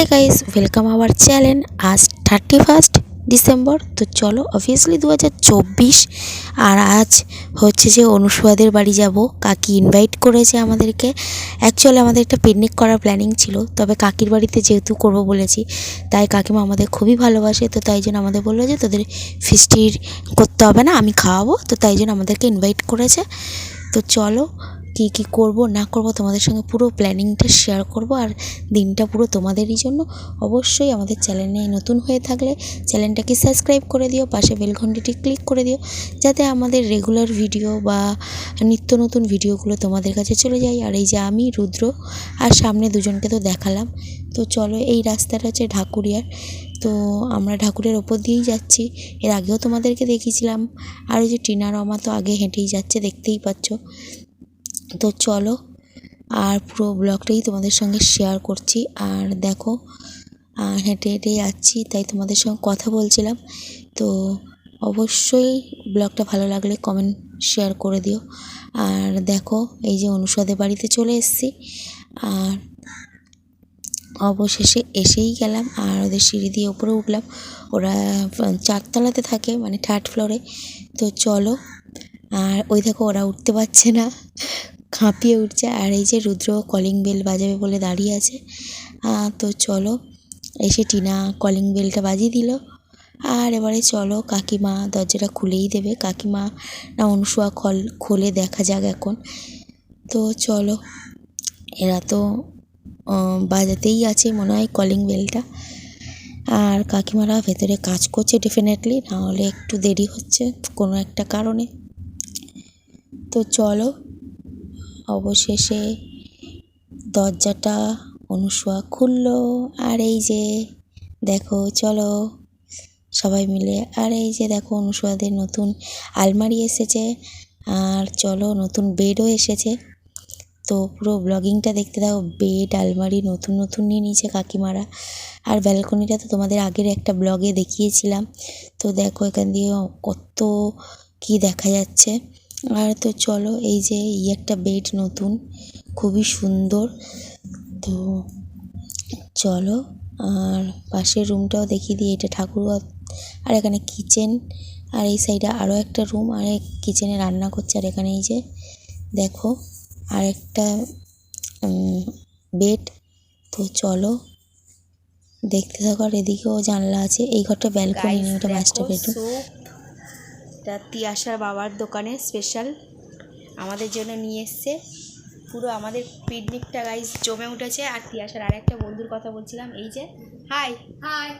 Hey guys welcome our channel আজ thirty first December তো চলো অবভিয়াসলি দু হাজার চব্বিশ আর আজ হচ্ছে যে অনুসুয়াদের বাড়ি যাব। কাকি ইনভাইট করেছে আমাদেরকে। অ্যাকচুয়ালি আমাদের একটা পিকনিক করার প্ল্যানিং ছিল, তবে কাকির বাড়িতে যেহেতু করব বলেছি, তাই কাকিমা আমাদের খুবই ভালোবাসে, তো তাই জন্য আমাদের বলল যে তোদের ফিস্টির করতে হবে না, আমি খাওয়াবো, তো তাই জন্য আমাদেরকে ইনভাইট করেছে। তো চলো কী কী করব, না করব, তোমাদের সঙ্গে পুরো প্ল্যানিংটা শেয়ার করব আর দিনটা পুরো তোমাদেরই জন্য। অবশ্যই আমাদের চ্যানেলে নতুন হয়ে থাকলে চ্যানেলটাকে সাবস্ক্রাইব করে দিও, পাশে বেল ঘন্টিটি ক্লিক করে দিও, যাতে আমাদের রেগুলার ভিডিও বা নিত্য নতুন ভিডিওগুলো তোমাদের কাছে চলে যায়। আর এই যে আমি, রুদ্র আর সামনে দুজনকে তো দেখালাম। তো চলো এই রাস্তাটা হচ্ছে ঢাকুরিয়ার। তো আমরা ঢাকুরের ওপর দিয়েই যাচ্ছি। এর আগেও তোমাদেরকে দেখিয়েছিলাম। আর ওই যে টিনা রমা তো আগে হেঁটেই যাচ্ছে, দেখতেই পাচ্ছ। তো চলো, আর পুরো ব্লগটাই তোমাদের সঙ্গে শেয়ার করছি। আর দেখো, আর হেঁটে হেঁটে যাচ্ছি, তাই তোমাদের সঙ্গে কথা বলছিলাম। তো অবশ্যই ব্লগটা ভালো লাগলে কমেন্ট শেয়ার করে দিও। আর দেখো, এই যে অনুষদের বাড়িতে চলে এসেছি। আর অবশেষে এসেই গেলাম, আর ওদের সিঁড়ি দিয়ে উপরে উঠলাম। ওরা চারতলাতে থাকে মানে থার্ড ফ্লোরে তো চলো, আর ওই দেখো, ওরা উঠতে পারছে না। খাঁপিয়ে উঠছে আর এই যে রুদ্র কলিং বেল বাজাবে বলে দাঁড়িয়ে আছে। তো চলো, এসে টিনা কলিং বেলটা বাজিয়ে দিল। আর এবারে চলো, কাকিমা দরজাটা খুলেই দেবে। কাকিমা না, অনুসুয়া কল খুলে দেখা যাক এখন। তো চলো, এরা তো বাজাতেই আছে মনে হয় কলিং বেলটা আর কাকিমারা ভেতরে কাজ করছে ডেফিনেটলি নাহলে একটু দেরি হচ্ছে কোনো একটা কারণে। তো চলো অবশেষে দরজাটা অনুসুয়া খুললো। আর এই যে, দেখো, চলো সবাই মিলে। আর এই যে, দেখো, অনুসুয়াদের নতুন আলমারি এসেছে। আর চলো, নতুন বেডও এসেছে। তো পুরো ব্লগিংটা দেখতে দাও। বেড, আলমারি নতুন নতুন নিয়ে নিয়েছে কাকিমারা। আর ব্যালকনিটা তো তোমাদের আগের একটা ব্লগে দেখিয়েছিলাম। তো দেখো, এখান দিয়ে কত কি দেখা যাচ্ছে। আর তো চলো, এই যে এই একটা বেড নতুন, খুবই সুন্দর। তো চলো, আর পাশের রুমটাও দেখিয়ে দিই, এটা ঠাকুর আর এখানে কিচেন আর এই সাইডে আরও একটা রুম আর কিচেনে রান্না করছে, আর এখানে এই যে দেখো, আর একটা বেড তো চলো, দেখতে থাকো, আর এদিকেও জানলা আছে, এই ঘরটা ব্যালকনি ওটা মাস্টার বেডরুম এটা তিয়াশার বাবার দোকানে স্পেশাল আমাদের জন্য নিয়ে এসছে। পুরো আমাদের পিকনিকটা গাইজ জমে উঠেছে। আর তিয়াশার আর একটা বন্ধুর কথা বলছিলাম এই যে হাই হাই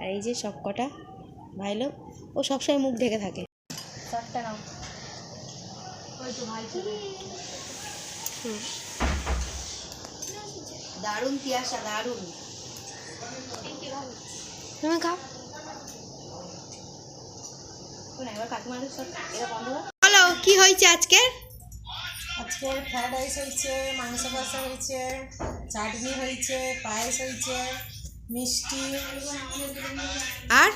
আর এই যে সব কটা ভাই লোক ও সবসময় মুখ ঢেকে থাকে। সবটা নাও। ওই তো ভাই দারুণ তিয়াশা দারুণ। তুমি খাও এবার কাকিমার সব এটা বন্ধ বলো কি হয়েছে আজকে? আজকে ফ্রাইড রাইস হয়েছে মাংস কষা হয়েছে চাটনি হয়েছে পায়েস হয়েছে মিষ্টি। আর?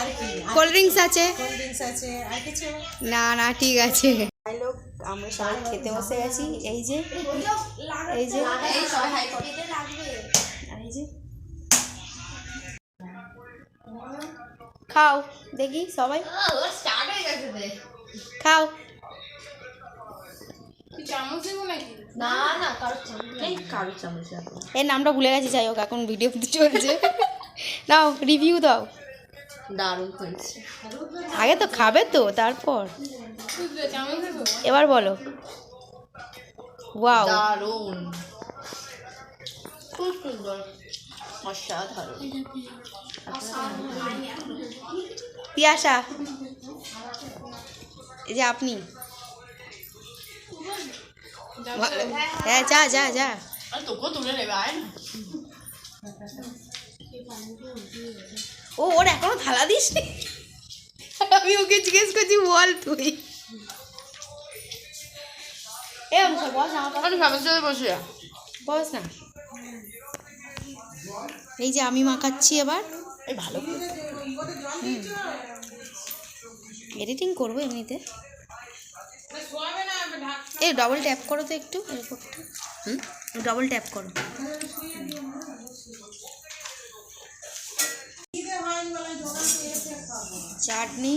আর কি? কোল্ড ড্রিঙ্কস আছে? কোল্ড ড্রিঙ্কস আছে। আর কিছু? না না ঠিক আছে। লোক আমরা সবাই খেতে বসে গেছি এই যে এই যে এই যে। খাও দেখি সবাই। খাও। এর নামটা ভুলে গেছি যাই হোক এখন ভিডিও চলছে। নাও রিভিউ দাও। দারুণ হয়েছে। আগে তো খাবে তো তারপর। এবার বলো। ওয়াও। দারুণ। খুব সুন্দর অসাধারণ। পিয়াসা এই যে আপনি। হ্যাঁ যা যা যা। না ও ওর এখনও থালা দিস আমি ওকে জিজ্ঞেস করছি বল তুই। এ বস বসে বস না। এই যে আমি মাখাচ্ছি এবার। এই ভালো এডিটিং করব এমনিতে। এই ডবল ট্যাপ করো তো একটু হুম? ডবল ট্যাপ করো। চাটনি।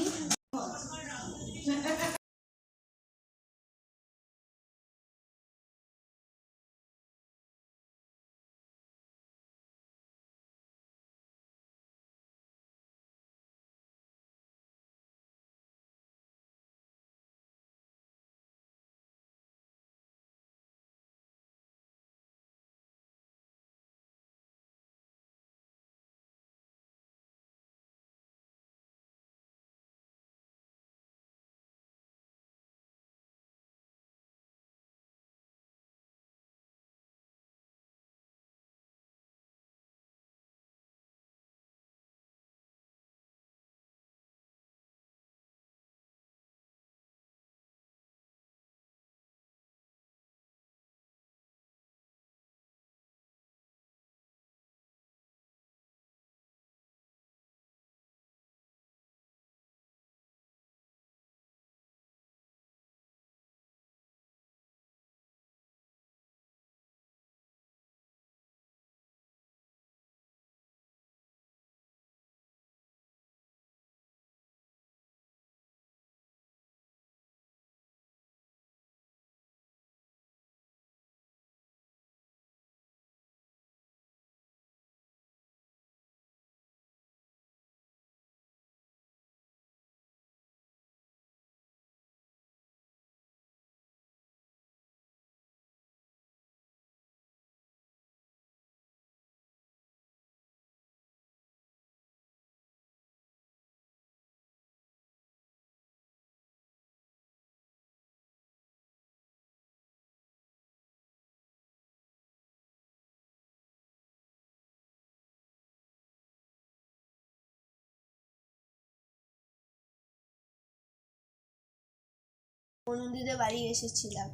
বন্ধুদের বাড়ি এসেছিলাম।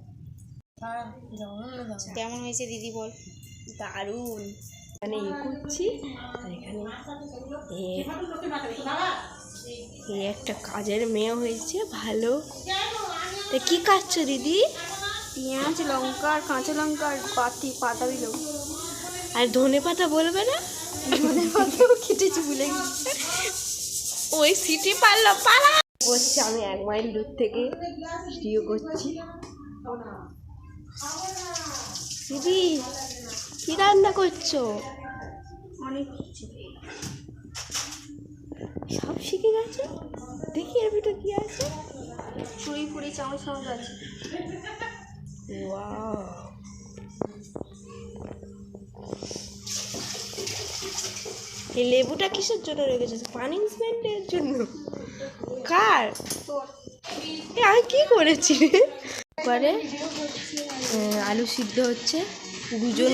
হ্যাঁ কেমন হয়েছে দিদি বল? দারুণ। মানে ই করছি আর এখানে একটা কাজের মেয়ে হয়েছে ভালো। তা কি কাটছো দিদি? পেঁয়াজ লঙ্কা আর কাঁচা লঙ্কা আর পাতি পাতা দিল। আর ধনে পাতা বলবে না? ধনে পাতাও কেটেছি ভুলে গেছি। ওই সিটি পারল পালা! বসছে আমি এক মাইল দূর থেকে ভিডিও করছি। দিদি কি রান্না করছ? অনেক কিছু। সব শিখে গেছে? দেখি এর ভিতরে কি আছে। চুড়ি ফুড়ি চামচ চামচ আছে। এই লেবুটা কিসের জন্য রেখেছে? পানিশমেন্টের জন্য? কার? এ, আমি কি করেছি পরে আলু সিদ্ধ হচ্ছে দুজন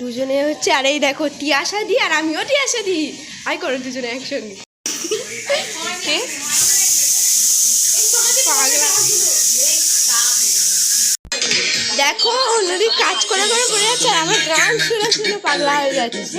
দুজনে হচ্ছে আর এই দেখো টিয়াশা দি আর আমিও টিয়াশা দি। আই করো দুজনে একসঙ্গে। পাগলা। দেখো অন্যদিক কাজ করে করে পড়ে যাচ্ছে আর আমার গান শুনে শুনে পাগলা হয়ে যাচ্ছে।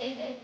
Is it?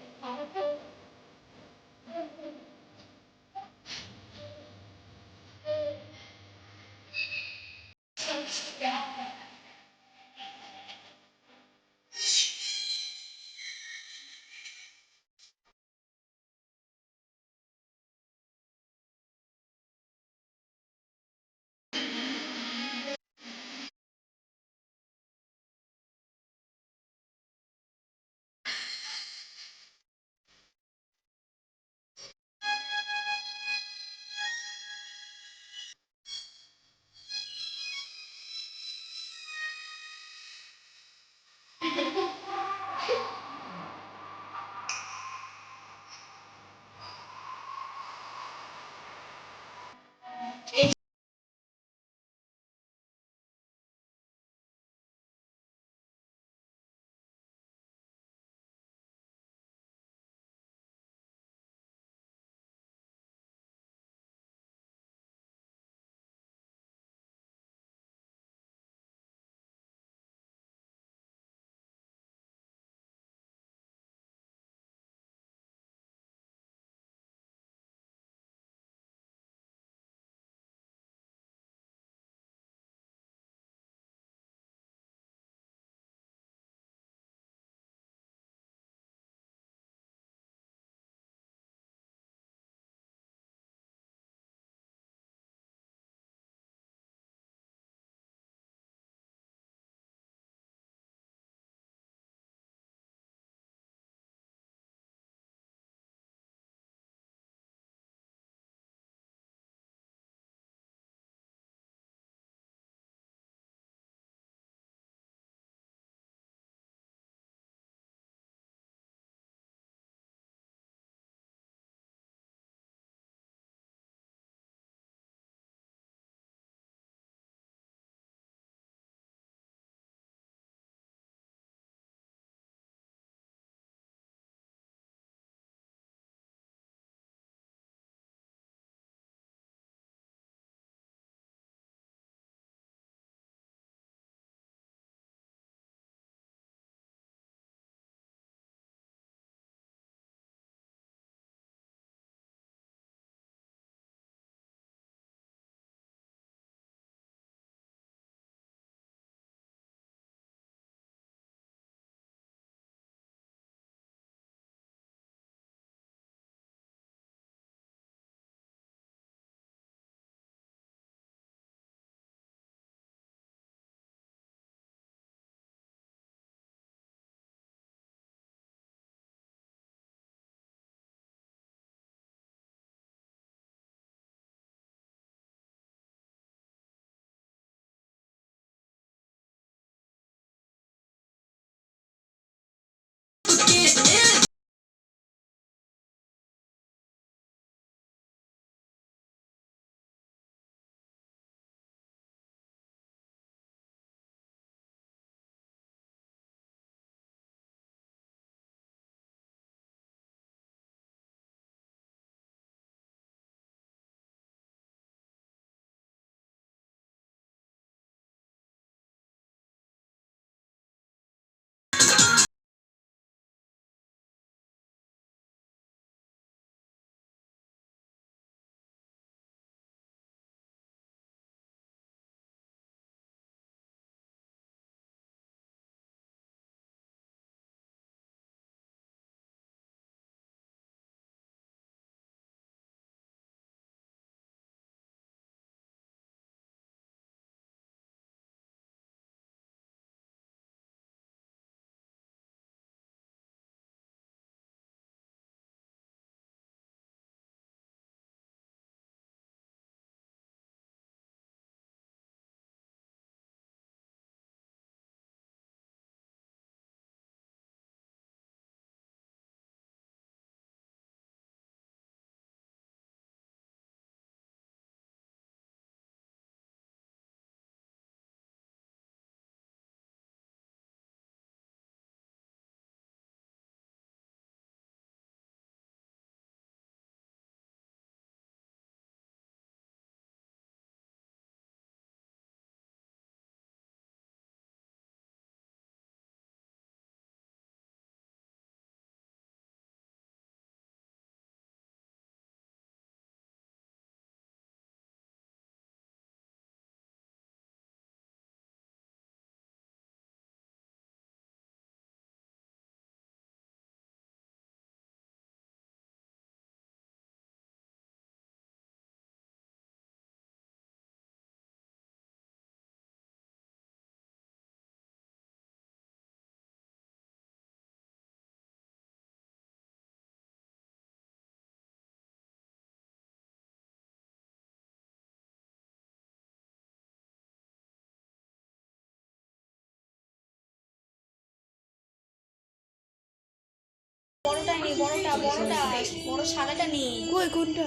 বড়টা বড়টা বড় সাদাটা নেই। কই কোনটা?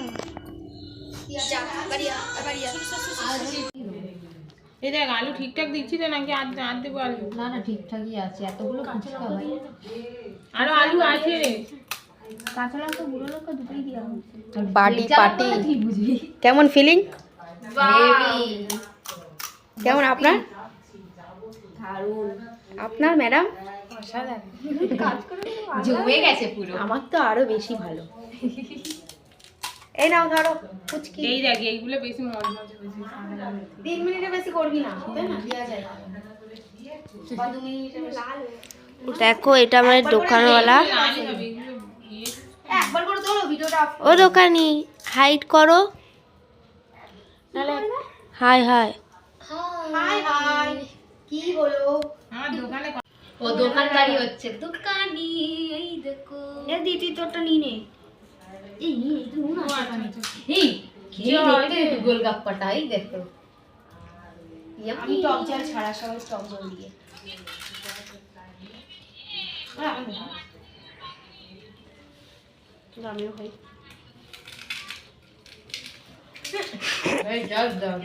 এই দেখ আলু ঠিকঠাক দিচ্ছি তো নাকি আর আর দেবো আলু? না না ঠিকঠাকই আছে এতগুলো ফুচকা ভাই আরও আলু আছে। কাঁচা লঙ্কা গুঁড়ো লঙ্কা দুটোই দেওয়া ঠিক বুঝবি কেমন ফিলিং কেমন আপনার? আপনার ম্যাডাম জমে গেছে পুরো। আমার তো আরও বেশি ভালো। এই নাও ধরো ফুচকি। এই দেখ এইগুলো বেশি মজা মজা তিন মিনিটের বেশি করবি না তাই না? দেওয়া যায়। বা দু মিনিটের বেশি। দেখো এটা আমার দোকানওয়ালা। একবার করে তোলো ভিডিওটা ও দোকানি হাইট করো। Hi hi hi hi. কি ও দোকানদারি হচ্ছে। দোকানি এই দেখো। এ দিদি তোরটা নিয়ে নে। এই নিয়ে একটু নুন আছে এই খেয়ে দেখতে গোলগাপ্পাটা এই দেখো। আমি টক জল ছাড়া সবাই টক জল দিয়ে। আমিও খাই। দাও